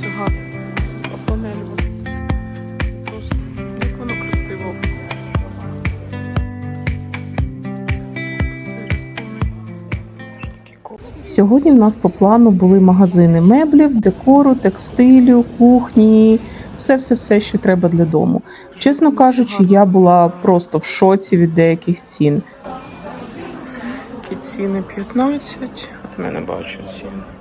все гарно. Фланельове. Просто як воно красиво. Сьогодні в нас по плану були магазини меблів, декору, текстилю, кухні, все, все, все, що треба для дому. Чесно кажучи, я була просто в шоці від деяких цін. Такі ціни 15. От я не бачу ціни.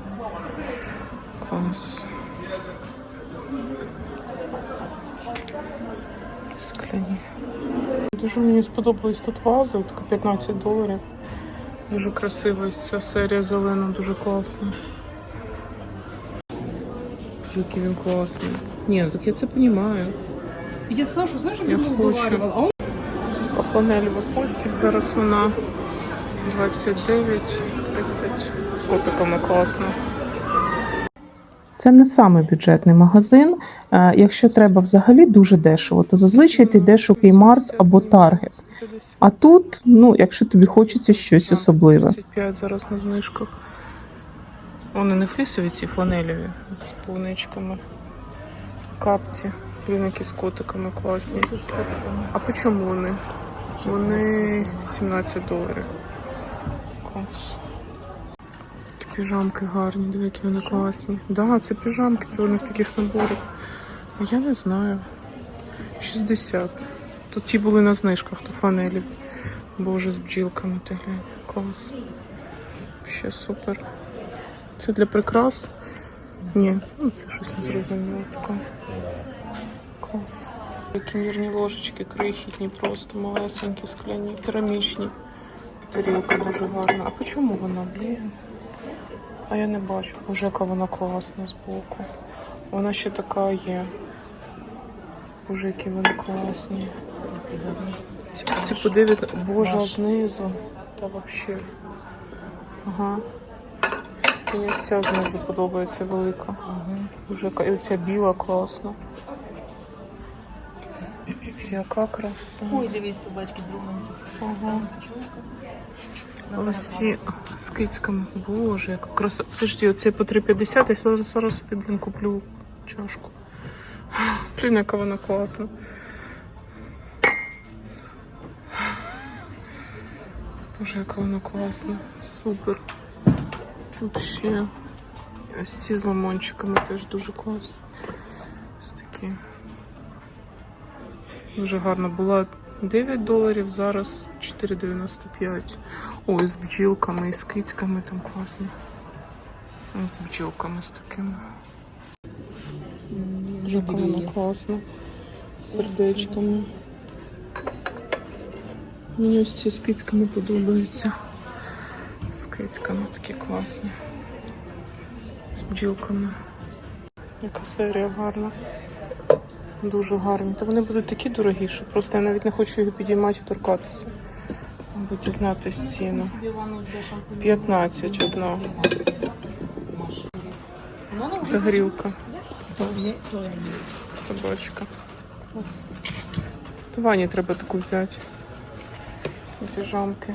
Скляні. Дуже мені сподобалась тут ваза, така 15 доларів. Дуже красива ця серія зелена, дуже класна. Який він класний. Ні, ну так я це розумію. Я Сашу, знаешь, Я хочу. а он Така фланельова постіль. Зараз вона 29, 30 з котиками класно. Це не саме бюджетний магазин. Е, Якщо треба взагалі дуже дешево, то зазвичай ти йдеш у Kmart або Target. А тут, ну, якщо тобі хочеться щось особливе. 35 зараз на знижках. Вони не флісові, ці фланелеві з полуничками. Капці. Блін, з котиками класні. А по чому вони? Вони 17 доларів. Клас. Піжамки гарні, диви, які вони класні. Да, це піжамки, це вони в таких наборах. А Я не знаю. 60. Тут ті були на знижках, то фланелі. Боже, з бджілками ти глянь. Клас. Ще супер. Це для прикрас? Ні, ну це щось не зрозуміло таке. Клас. Такі мірні ложечки, крихітні, просто малесенькі, скляні, керамічні. Тарілка дуже гарна. А чому вона, блін? А я не бачу. Боже, яка вона класна збоку. Вона ще така є. Боже, які вони класні. Ці, ці подивіться, боже, а знизу. Та вообще. Ага. Мені ця знизу подобається велика. Яка- і оця біла класна. Яка краса. Ой, дивись, собачки друганки. Ага. Ось ці з кицьками. Боже, яка краса. Подожди, оце по 3,50, я зараз, зараз собі, блін, куплю чашку. Блін, яка вона класна. Боже, яка вона класна. Супер. Вообще. Ось ці з лимончиками теж дуже класні. Ось такі. Дуже гарно була 9 доларів, зараз 4,95. Ой, з бджілками і з кицьками там класно. З бджілками з такими. Дуже класно. З сердечками. Мені ось ці з кицьками подобаються. З кицьками такі класні. З бджілками. Яка серія гарна. Дуже гарні. Та вони будуть такі дорогі, що просто я навіть не хочу його підіймати і торкатися. Дізнатись ціну. Ванну для шампуней. 15 одна. Та грілка. Собачка. То Вані треба таку взяти. Піжамки.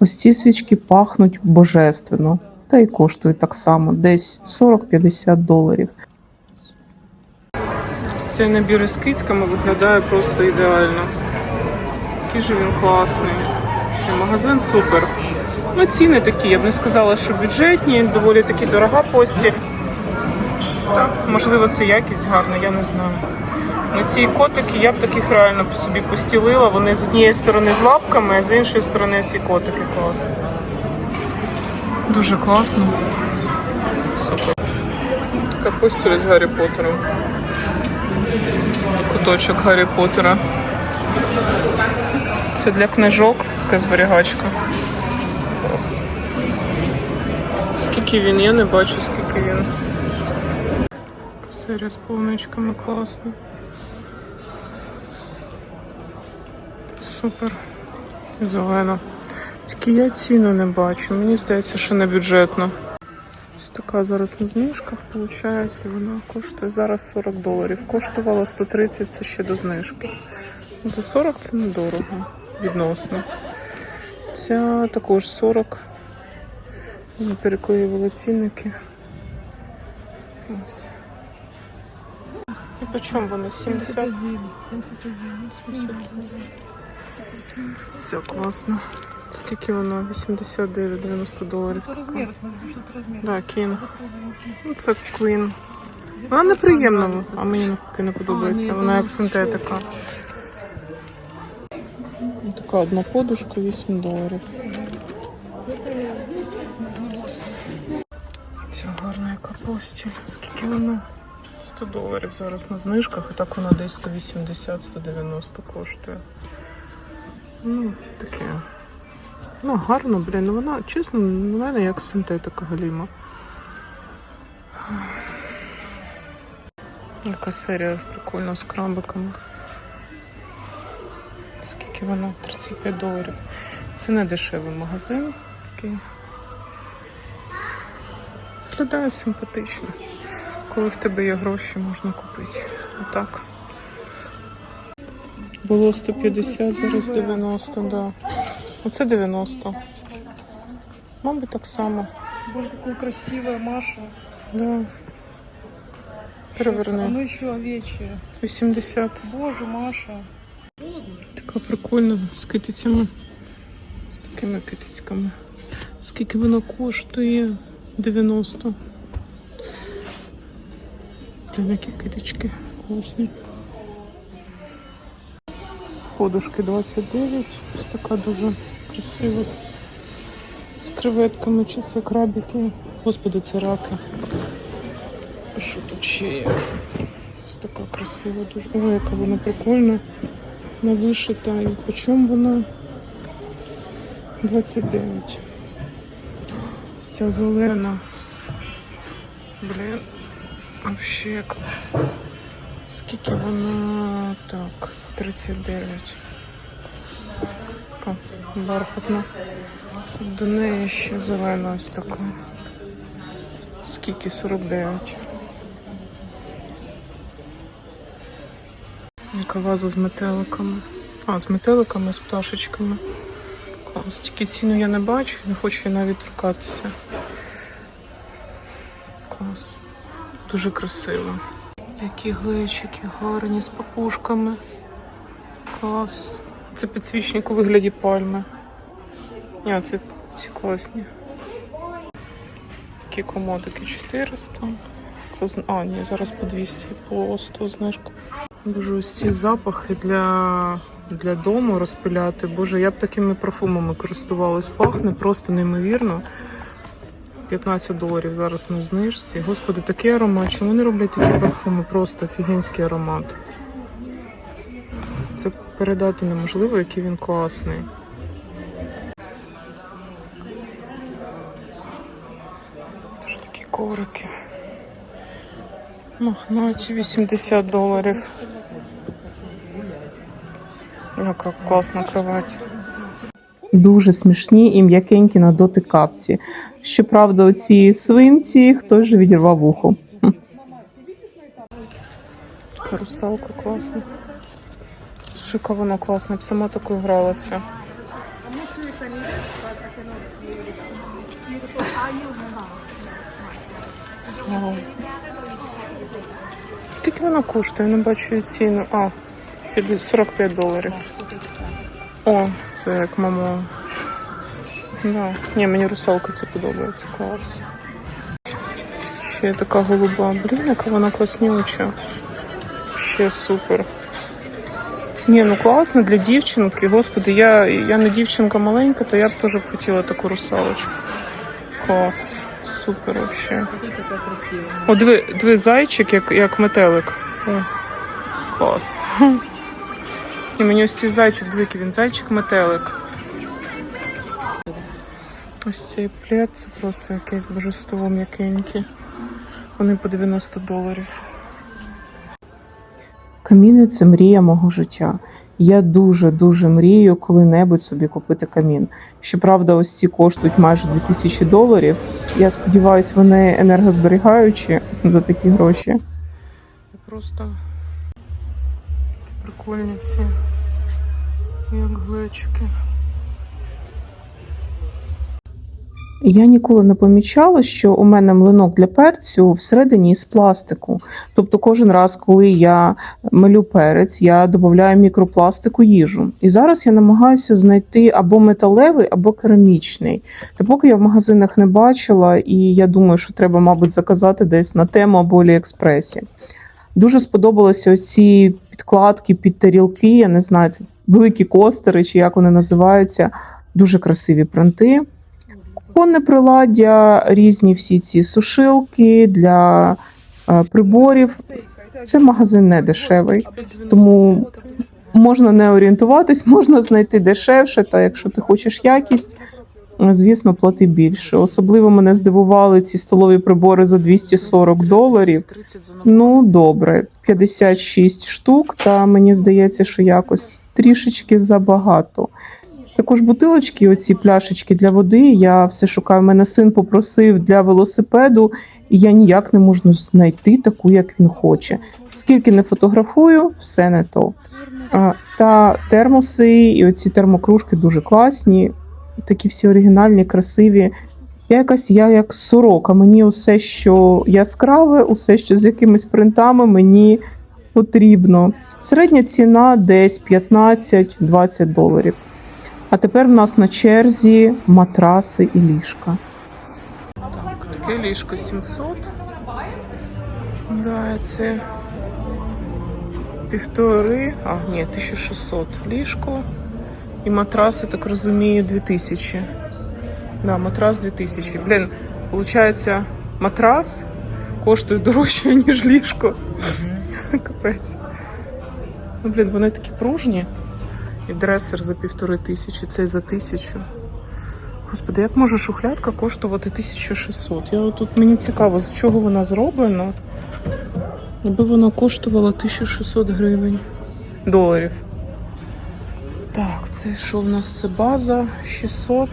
Ось ці свічки пахнуть божественно. Та й коштують так само, десь 40-50 доларів. Цей набір із кицьками виглядає просто ідеально. Який же він класний. Магазин супер. Ну, ціни такі, я б не сказала, що бюджетні, доволі таки дорога постіль. Так, можливо, це якість гарна, я не знаю. Ну, ці котики я б таких реально собі постілила. Вони з однієї сторони з лапками, а з іншої сторони ці котики клас. Дуже класно. Супер. Така постіль з Гаррі Поттером куточок Гаррі Поттера. Це для книжок, така зберігачка. Ось. Скільки він, я не бачу, скільки він. Серія з полуничками класна. Супер. Зелена. Тільки я ціну не бачу. Мені здається, що не бюджетно. Ось така зараз на знижках, виходить, вона коштує зараз 40 доларів. Коштувала 130, це ще до знижки. За 40 це недорого відносно. Ця також 40. Вони переклеювали цінники. Ось. І по чому вони? 70? 71. 71. Це класно. Скільки воно? 89-90 доларів. Это размер, смотри, это размер. Да, кін. Ну, це Queen. Вона неприємна, а мені навпаки не подобається. Вона вона як синтетика. Така одна подушка, 8 доларів. Ця гарна яка постіль. Скільки вона? 100 доларів зараз на знижках, і так вона десь 180-190 коштує. Ну, таке. Ну, гарно, блін. Ну вона, чесно, на мене як синтетика галіма. Яка серія прикольна з крамбиками. Скільки вона? 35 доларів. Це не дешевий магазин. Такий. Виглядає симпатично. Коли в тебе є гроші, можна купити. Отак. Було 150, зараз 90, да. Оце 90. Мабуть, так само. Боже, какое красивое, Маша. Да. Переверни. Оно еще овечье. 80. Боже, Маша. Така прикольна з китицями. З такими китицьками. Скільки вона коштує? 90. Блін, які китички класні. Подушки 29. Ось така дуже красива з, з креветками. Чи це крабики? Господи, це раки. Що тут ще є? Ось така красива дуже. Ой, яка вона прикольна. Не вишита. І по чому вона? 29. Ось ця зелена. Блін. Вообще як. Скільки вона? Так, 39. Така бархатна. До неї ще зелена ось така. Скільки? 49. Яка ваза з метеликами. А, з метеликами, з пташечками. Клас. Тільки ціну я не бачу, не хочу навіть торкатися. Клас. Дуже красиво. Які глечики гарні з папушками. Клас. Це підсвічник у вигляді пальми. Ні, це всі класні. Такі комодики 400. Це, а, ні, зараз по 200, по 100 знижку. Боже, ось ці запахи для, для дому розпиляти. Боже, я б такими парфумами користувалась. Пахне просто неймовірно. 15 доларів зараз на знижці. Господи, такий аромат. Чому не роблять такі парфуми? Просто офігенський аромат. Це передати неможливо, який він класний. Це ж такі коврики. Мохнаті 80 доларів. Яка класна кровать. Дуже смішні і м'якенькі на дотик капці. Щоправда, оці свинці хтось же відірвав вухо. Хм. Карусалка класна. Яка вона класна, б сама такою гралася. Скільки вона коштує? Я не бачу ціну. А, 50 45 доларів. О, це як мамо. Да. Ні, мені русалка це подобається. Клас. Ще така голуба. Блін, яка вона класнюча. Ще супер. Ні, ну класно для дівчинки. Господи, я, я не дівчинка маленька, то я б теж хотіла таку русалочку. Клас. Супер вообще. О, диви, диви зайчик, як, як метелик. О, клас. І мені ось цей зайчик, який він зайчик-метелик. Ось цей плед, це просто якесь божество м'якеньке. Вони по 90 доларів. Каміни це мрія мого життя. Я дуже дуже мрію коли-небудь собі купити камін. Щоправда, ось ці коштують майже 2000 доларів. Я сподіваюся, вони енергозберігаючі за такі гроші. І просто прикольні ці, як глечики. Я ніколи не помічала, що у мене млинок для перцю всередині із пластику. Тобто, кожен раз, коли я мелю перець, я додаю мікропластику їжу. І зараз я намагаюся знайти або металевий, або керамічний. Та поки я в магазинах не бачила, і я думаю, що треба, мабуть, заказати десь на тему або Аліекспресі. Дуже сподобалися оці підкладки під тарілки. Я не знаю, це великі костери, чи як вони називаються. Дуже красиві принти. Конне приладдя, різні всі ці сушилки для е, приборів. Це магазин не дешевий, тому можна не орієнтуватись, можна знайти дешевше. Та якщо ти хочеш якість, звісно, плати більше. Особливо мене здивували ці столові прибори за 240 доларів. 30. Ну, добре, 56 штук, та мені здається, що якось трішечки забагато. Також бутилочки, оці пляшечки для води. Я все шукаю. Мене син попросив для велосипеду, і я ніяк не можу знайти таку, як він хоче. Скільки не фотографую, все не то. Та термоси і оці термокружки дуже класні, такі всі оригінальні, красиві. Я якась я як сорока. Мені усе, що яскраве, усе, що з якимись принтами, мені потрібно. Середня ціна десь 15-20 доларів. А тепер в нас на черзі матраси і ліжка. Так, таке ліжко 700. Да, це півтори, а, ні, 1600 ліжко. І матрас, я так розумію, 2000. Да, матрас 2000. Блін, виходить, матрас коштує дорожче, ніж ліжко. Капець. Ну, блін, вони такі пружні. І дресер за півтори тисячі, цей за тисячу. Господи, як може шухлядка коштувати 1600? Я тут мені цікаво, з чого вона зроблена. Аби вона коштувала 1600 гривень доларів. Так, це що в нас? Це база 600.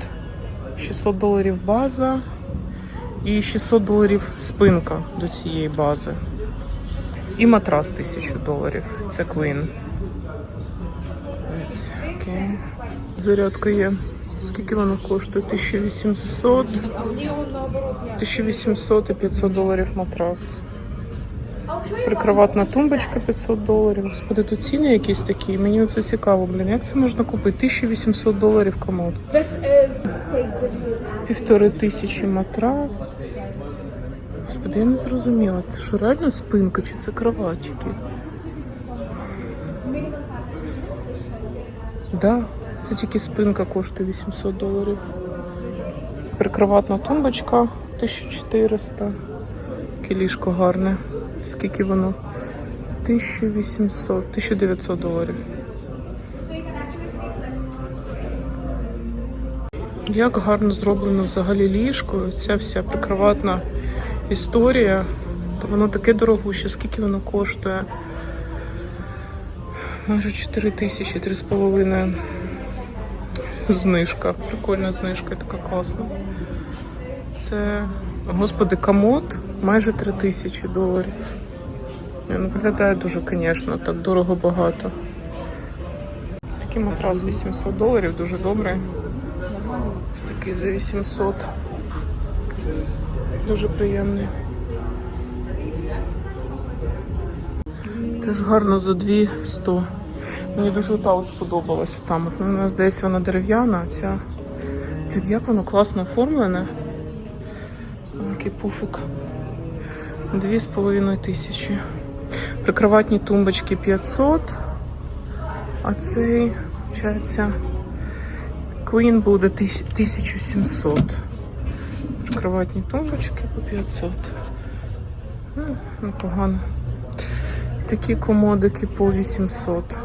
600 доларів база. І 600 доларів спинка до цієї бази. І матрас 1000 доларів. Це Queen. Окей. Зарядка є. Скільки воно коштує? 1800. 1800 і 500 доларів матрас. Прикроватна тумбочка 500 доларів. Господи, тут ціни якісь такі. Мені це цікаво, блін. Як це можна купити? 1800 доларів комод. Півтори тисячі матрас. Господи, я не зрозуміла. Це що реально спинка чи це кроватики? Да, це тільки спинка коштує 800 доларів. Прикроватна тумбочка 1400. Яке ліжко гарне. Скільки воно? 1800, 1900 доларів. Як гарно зроблено взагалі ліжко, ця вся прикроватна історія, то воно таке дорогуще, скільки воно коштує? Майже 4 тисячі, 3,5 знижка. Прикольна знижка, така класна. Це, господи, комод майже 3 тисячі доларів. Ну, виглядає дуже, звісно, так дорого багато. Такий матрас 800 доларів, дуже добрий. Ось такий за 800. Дуже приємний. Теж гарно за 200. Мені дуже та от сподобалась там. От, мені здається, вона дерев'яна, а ця. Як воно класно оформлене. О, Який пуфик. Дві з половиною тисячі. Прикроватні тумбочки 500. А цей, виходить, Queen буде 1700. Прикроватні тумбочки по 500. Ну, непогано. Такі комодики по 800.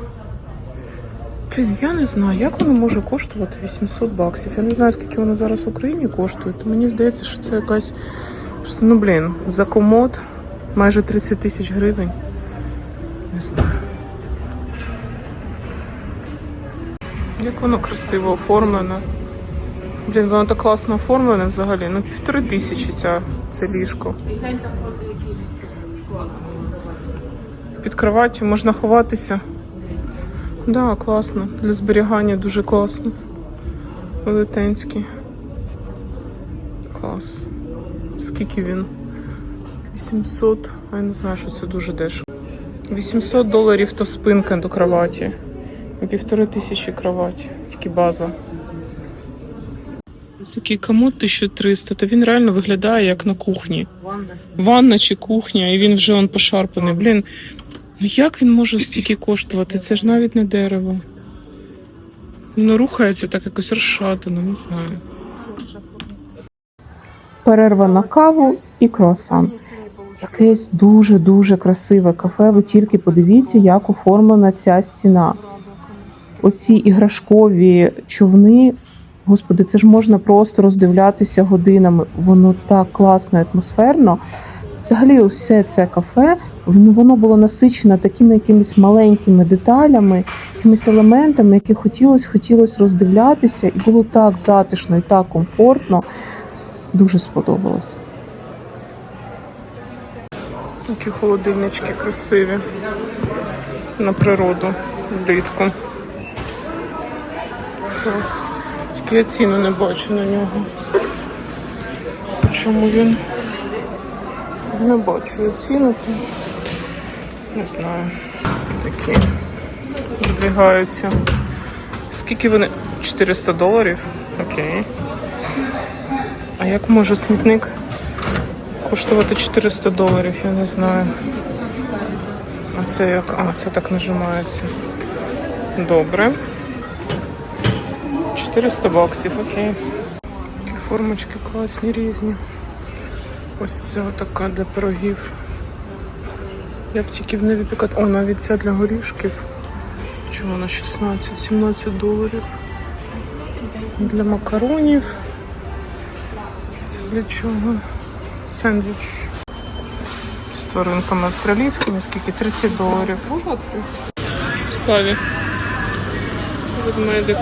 Я не знаю, як воно може коштувати 800 баксів. Я не знаю, скільки воно зараз в Україні коштує. То мені здається, що це якась. Ну, блін, за комод майже 30 тисяч гривень. Не знаю. Як воно красиво оформлене. Блін, воно так класно оформлене взагалі. Ну, півтори тисячі ця, це ліжко. Під кроваттю можна ховатися. Да, класно. Для зберігання дуже класно. Велетенський. Клас. Скільки він? 800. А я не знаю, що це дуже дешево. 800 доларів то спинка до кроваті. І півтори тисячі кровать. Тільки база. Такий комод 1300, то він реально виглядає як на кухні. Ванна чи кухня, і він вже он пошарпаний. Блін, ну як він може стільки коштувати? Це ж навіть не дерево. Ну, рухається так якось розшатано, не знаю. Перерва на каву і круасан. Якесь дуже дуже красиве кафе. Ви тільки подивіться, як оформлена ця стіна. Оці іграшкові човни. Господи, це ж можна просто роздивлятися годинами. Воно так класно і атмосферно. Взагалі, все це кафе воно воно було насичено такими якимись маленькими деталями, якимись елементами, які хотілося хотілося роздивлятися, і було так затишно і так комфортно. Дуже сподобалось. Які холодильнички красиві. На природу влітку. Клас. Тільки я ціну не бачу на нього. Чому він? Не бачу ціну, не знаю. Такі відбігаються. Скільки вони? 400 доларів? Окей. А як може смітник коштувати 400 доларів, я не знаю. А це як? А, це так нажимається. Добре. 400 баксів, окей. Такі формочки класні різні. Ось це така для пирогів. Як тільки в не випікати. О, навіть ця для горішків. Чому вона 16-17 доларів. Для макаронів. Це для чого? Сендвіч. З тваринками австралійськими, скільки? 30 доларів. Можна відкрити? Цікаві. Ведмедик.